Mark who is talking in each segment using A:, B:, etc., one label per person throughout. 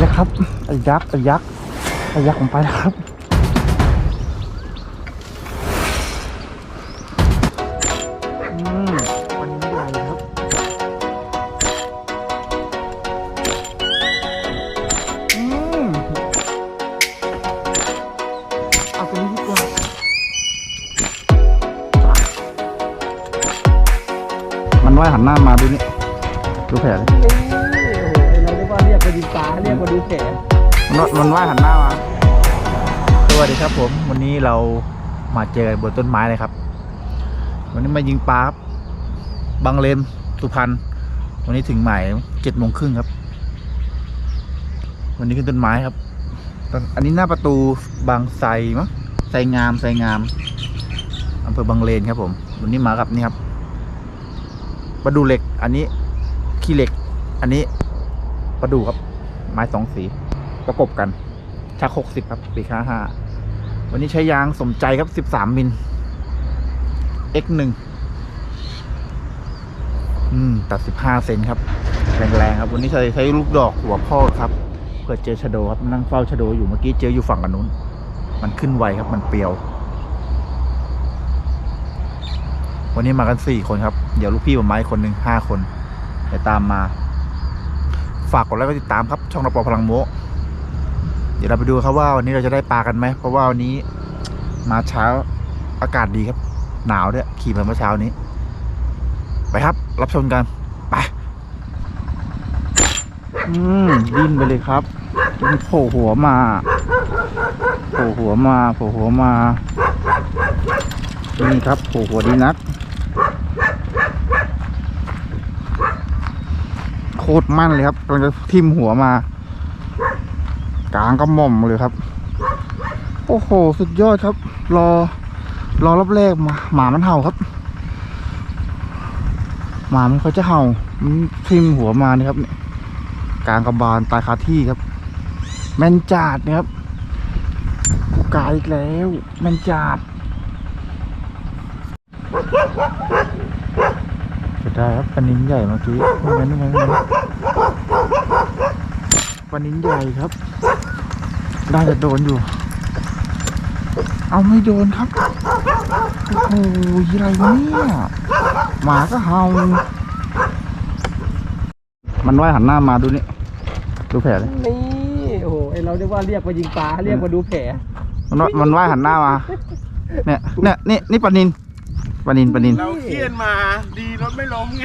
A: แล้วครับไอ้ยักษ์ไอ้ยักษ์ไอ้ยักษ์ผมไปแล้วครับอืมวันนี้ใหญ่ครับอืมเอาตัวนี้ดีกว่ามันว่ายหันหน้ามาดูนี่ดูแผลเลย
B: เรียกว่าเรียกว่าดินฟ้าเรียกว่าดูแผล
A: มันมันว่ายหันหน้ามาสวัสดีครับผม วันนี้เรามาเจอกันบนต้นไม้เลยครับ วันนี้มายิงปลาครับบางเลนสุพรรณวันนี้ถึงหมายเจ็ดโมงครึ่งครับ วันนี้ขึ้นต้นไม้ครับตอนอันนี้หน้าประตูบางไทรมั้งไทรงามไทรงามอำเภอบางเลนครับผม วันนี้มากับนี่ครับประดูเหล็ก อันนี้ขี้เหล็ก อันนี้ประดูครับไม้สองสี ประกบกัน ชักหกสิบครับปีค่าห้าวันนี้ใช้ยางสมใจครับสิบสามมิล x หนึ่งอืม ตัดสิบห้าเซนครับ แรงๆครับ วันนี้ใช้ใช้ลูกดอกหัวพ่อครับเพื่อเจอชะโดครับนั่งเฝ้าชะโดอยู่เมื่อกี้เจออยู่ฝั่งกันนู้น มันขึ้นไวครับ มันเปรียว วันนี้มากันสี่คนครับ เดี๋ยวลูกพี่ผมมาอีกคนหนึ่งห้าคนเดี๋ยวตามมา ฝากกดไลค์กดติดตามครับ ช่องระปอพลังโมเดี๋ยวเราไปดูครับว่าวันนี้เราจะได้ปลากันไหม เพราะว่าวันนี้มาเช้าอากาศดีครับ หนาวด้วยขี่มาเมื่อเช้านี้ ไปครับ รับชมกัน ไป อืมดิ้นไปเลยครับโผล่หัวมาโผล่หัวมาโผล่หัวมา นี่ครับโผล่หัวดีนัก โค ตรมั่นเลยครับกำลังจะทิ่มหัวมา กลางก็หม่อมเลยครับ โอ้โห สุดยอดครับ รอ รอรอบแรกมาหมามันเห่าครับ หมามันเขาจะเห่ามันทิ่มหัวมานี่ครับเนี่ยกลางกระบาลตายคาที่ครับ แมนจาดนะครับกูกายอีกแล้ว แมนจาดจะ ได้ครับปลานินใหญ่เมื่อกี้ไม่งั้นไม่งั้นไม่งั้นปลานินใหญ่ครับ ได้จะโดนอยู่ เอาไม่โดนครับโอ้โหอะไรวะเนี่ยหมาก็เห่ามันว่ายหันหน้ามาดูนี่ดูแผลเลย
B: นี่โอ้โหไอเราเรียกว่าเรียกว่ายิงฟ้าเรียกว่าดูแผล
A: มันว่ามันว่ายหันหน้ามา เนี่ยเนี่ยนี่นี่ปลานิน ปลานินปลานิน
C: เราเครียดมาดีรถไม่ล้มไง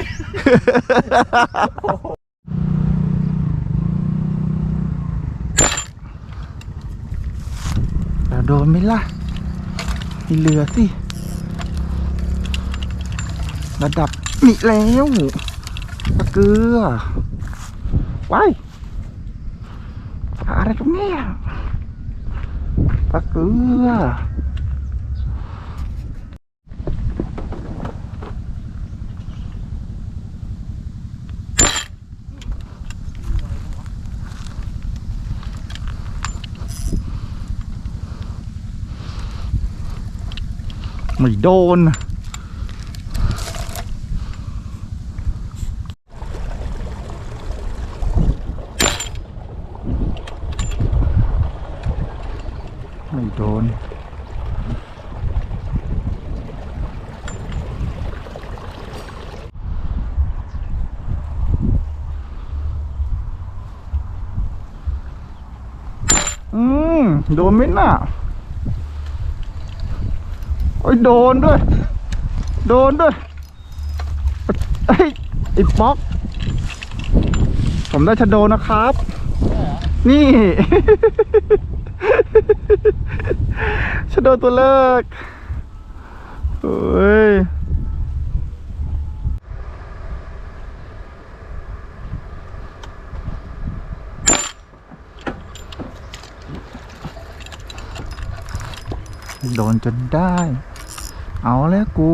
A: จะโดนไหมล่ะ มีเรือสิ ระดับนี่แล้วปลาเกลือว้ายปลาอะไรตรงเนี้ยปลาเกลือ ไม่โดน ไม่โดนอืม โดนไหมน่ะ โอ้ยโดนด้วย โดนด้วยไอ้ไอ้ป๊อก ผมได้ชะโดนะครับ นี่ ชะโดตัวเลิกเฮ้ยโดนจนได้ เอาแล้วกู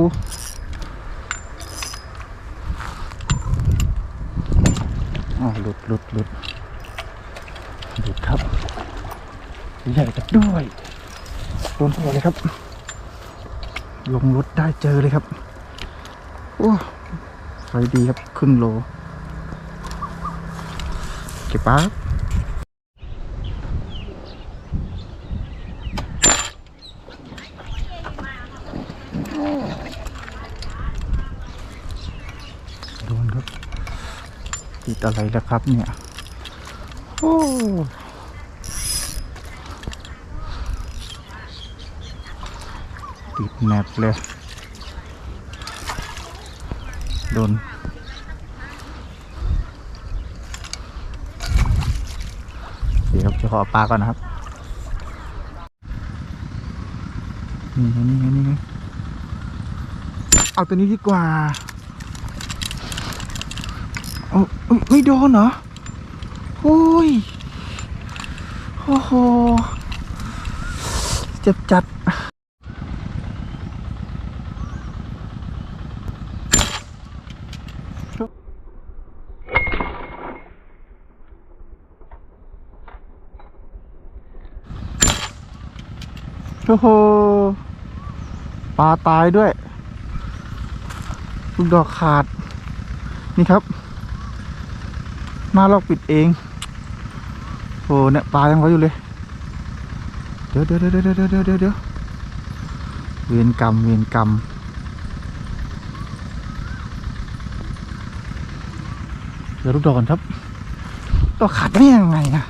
A: อ๋อหลุดหลุดหลุดหลุดครับ ใหญ่จัดด้วยโดนหัวเลยครับ ลงรถได้เจอเลยครับ โอ้ไฟดีครับ ครึ่งโลเก็บปั๊บ อะไรแล้วครับเนี่ย โอ้ติดแนบเลย โดน เดี๋ยวจะขอปลาก่อนนะครับ นี่นี่นี่เอาตัวนี้ดีกว่า เอาไม่โดนเหรอโอ้ยโอ้โหเจ็บจัดโอ้โหปลาตายด้วยลูกดอกขาด นี่ครับ หน้าล็อกปิดเอง โอ้เนี่ยปลายังไว้อยู่เลยเดี๋ยวเดี๋ยวเดี๋ยวเดี๋ยวเดี๋ยวเดี๋ยวเดี๋ยวเวียนกรรมเวียนกรรมเดี๋ยวลูกดอกก่อนครับดอกขาดได้ยังไงอะ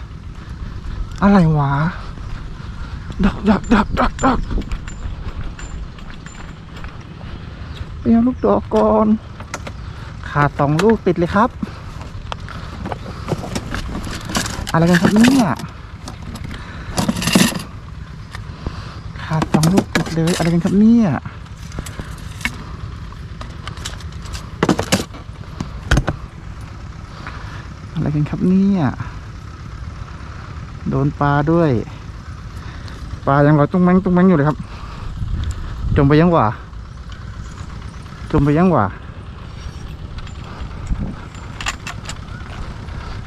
A: อะไรวะดอกดอกดอกดอกดอกไปเอาลูกดอกก่อนขาดสองลูกติดเลยครับ อะไรกันครับเนี่ยขาดสองลูกติดเลยอะไรกันครับเนี่ยอะไรกันครับเนี่ยโดนปลาด้วย ปลายังลอยตุ้งแมงตุ้งแมงอยู่เลยครับ จมไปยังหว่าจมไปยังหว่า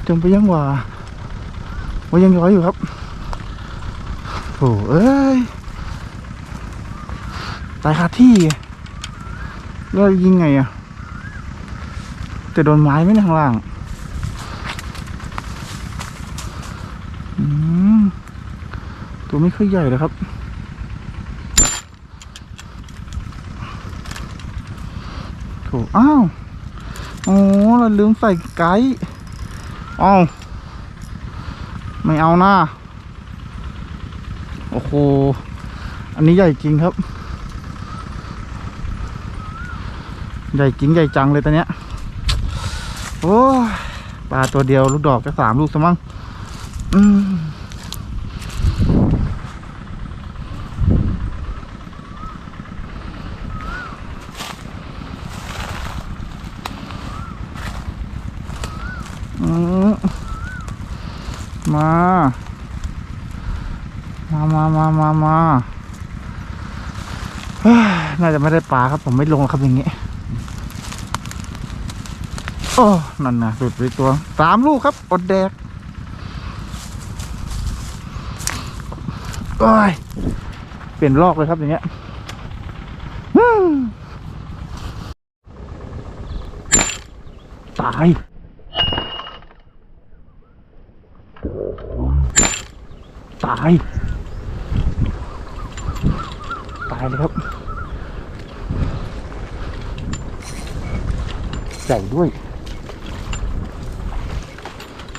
A: จมไปยังหว่า ว่ายังย้อยอยู่ครับโอ้เอ้ยตายคาที่แล้วยิงไงอะจะโดนไม้ไหมเนี่ยข้างล่างตัวไม่ค่อยใหญ่เลยครับ โถอ้าว โอ้เราลืมใส่ไกด์อ้าว ไม่เอาหน้า โอ้โห อันนี้ใหญ่จริงครับ ใหญ่จริงใหญ่จังเลยตอนเนี้ย โอ้ปลาตัวเดียวลูกดอกจะสามลูกสมั้งอืม มา มามามามามาน่าจะไม่ได้ปลาครับ ผมไม่ลงครับอย่างงี้ โอ้นั่นนะหลุดไปตัวสามลูกครับ อดแดกโอ้ยเปลี่ยนลอกเลยครับอย่างเงี้ยตาย ตาย ตายเลยครับ ใหญ่ด้วย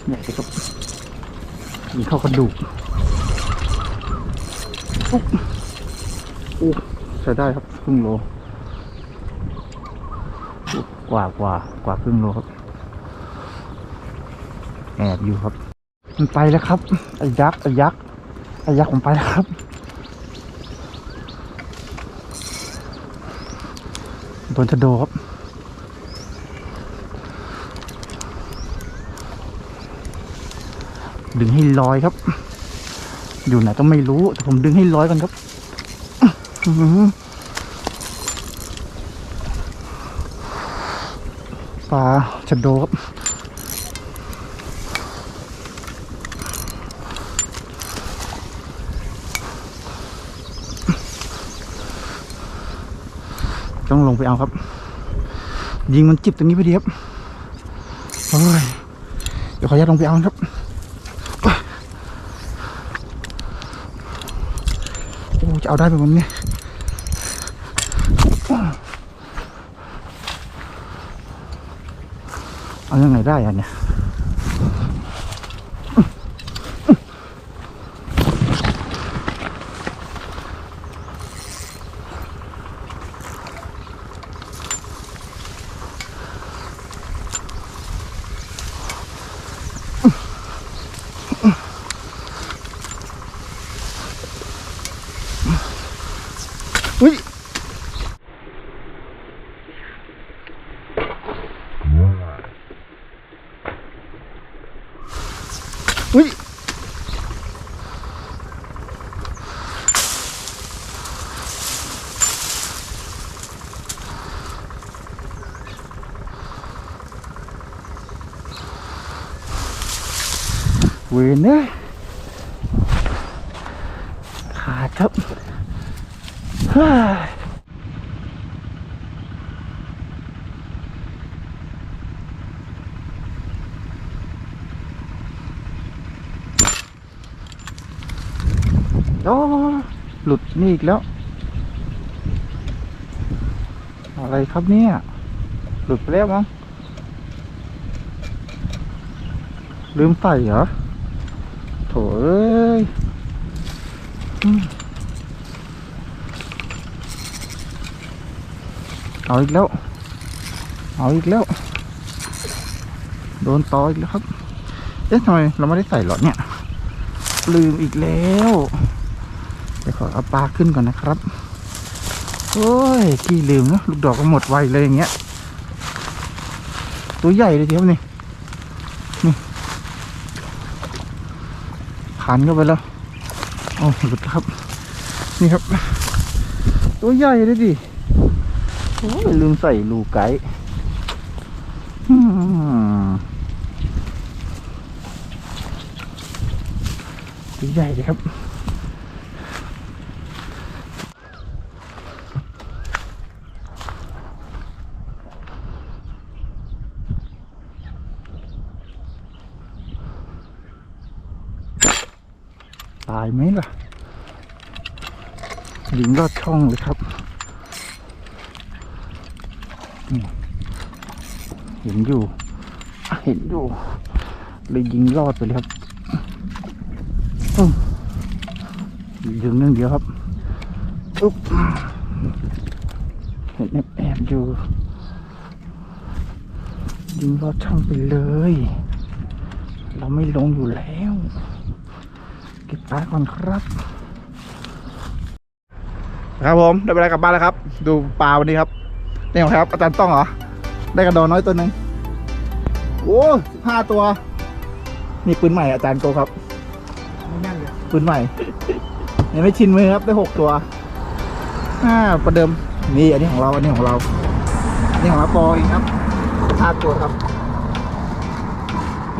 A: ใหญ่เลยครับมีเข้ากระดูกอุ๊บอุ๊บใช้ได้ครับครึ่งโลกว่ากว่ากว่าครึ่งโลครับ แอบอยู่ครับ มันไปแล้วครับไอ้ยักษ์ไอ้ยักษ์ ไอ้ยักษ์ผมไปแล้วครับ โดนชะโดครับดึงให้ลอยครับ อยู่ไหนก็ไม่รู้ แต่ผมดึงให้ลอยกันครับอือปลาชะโดครับ ต้องลงไปเอาครับ ยิงมันจิบตรงนี้ไปดีครับโอ้ยเดี๋ยวขออนุญาตลงไปเอาครับโอ้จะเอาได้ไหมวันนี้เอายังไงได้อะเนี้ย เวนเนี่ยขาดครับโอ้หลุดนี่อีกแล้ว อะไรครับเนี่ย หลุดไปแล้วมั้งลืมใส่เหรอ ถเอ้ยเอาอีกแล้ว เอาอีกแล้ว โดนต่ออีกแล้วครับ เอ๊ะทำไมเราไม่ได้ใส่หรอเนี่ย ลืมอีกแล้ว เดี๋ยวขอเอาปลาขึ้นก่อนนะครับ โอ้ยกี่ลืมเนะลูกดอกก็หมดไวเลยอย่างเงี้ย ตัวใหญ่เลยทีครับนี่นี่ ขันเข้าไปแล้วโอ้หลุดครับ นี่ครับ ตัวใหญ่เลยดิโอ้ยลืมใส่ลูกไก่ตัวใหญ่เลยครับ ตายไหมล่ะ ยิงลอดช่องเลยครับเห็นอยู่ เห็นอยู่ เลยยิงลอดไปเลยครับอืมยิงเรื่องเดียวครับอุ๊บเห็นแอบแอบอยู่ ยิงลอดช่องไปเลย เราไม่ลงอยู่แล้ว เก็บปลาก่อนครับ ครับผมได้เวลากลับบ้านแล้วครับ ดูปลาวันนี้ครับนี่ครับ อาจารย์ต้องเหรอ ได้กระดอนน้อยตัวหนึ่งโอ้ห้าตัว นี่ปืนใหม่อาจารย์โกครับ
B: ไม่นั่นเลย
A: ปืนใหม่ยังไม่ชินมือครับได้หกตัวอ่าประเดิมนี่อันนี้ของเราอันนี้ของเราอันนี้ของเราปอเองครับห้าตัวครับ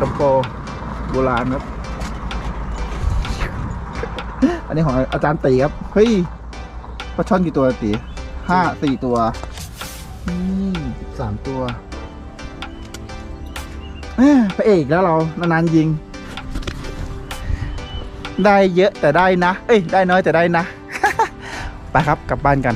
A: ลำโปโบราณครับ อันนี้ของอาจารย์ตีครับ เฮ้ย ปลาช่อนกี่ตัวตีห้าสี่ตัวนี่สามตัวเอ้ยพระเอกแล้วเรา นานๆยิง ได้เยอะแต่ได้นะ เอ้ย ได้น้อยแต่ได้นะ ไปครับกลับบ้านกัน